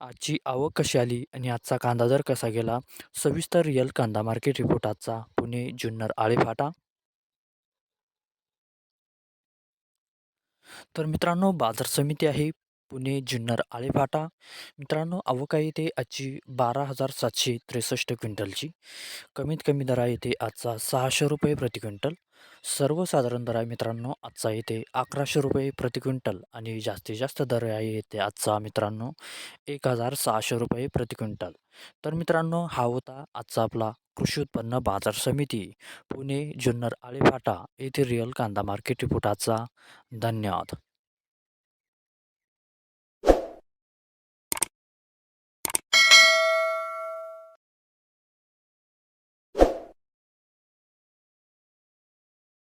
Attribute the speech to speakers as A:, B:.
A: आजची आवक कशी आली आणि आजचा कांदा दर कसा गेला? सविस्तर रिअल कांदा मार्केट रिपोर्ट आजचा पुणे जुन्नर आळेफाटा. तर मित्रांनो बाजार समिती आहे पुणे जुन्नर आळेफाटा. मित्रांनो अवका येथे आजची बारा हजार सातशे त्रेसष्ट क्विंटलची. कमीत कमी दर आहे आजचा सहाशे रुपये प्रति क्विंटल. सर्वसाधारण दर आहे मित्रांनो आजचा येथे अकराशे रुपये प्रति क्विंटल आणि जास्तीत जास्त दर आहे येते आजचा मित्रांनो एक हजार सहाशे रुपये प्रति क्विंटल. तर मित्रांनो हा होता आजचा आपला कृषी उत्पन्न बाजार समिती. पुणे जुन्नर आळेफाटा येथे रिअल कांदा मार्केट रिपोर्ट आजचा. धन्यवाद.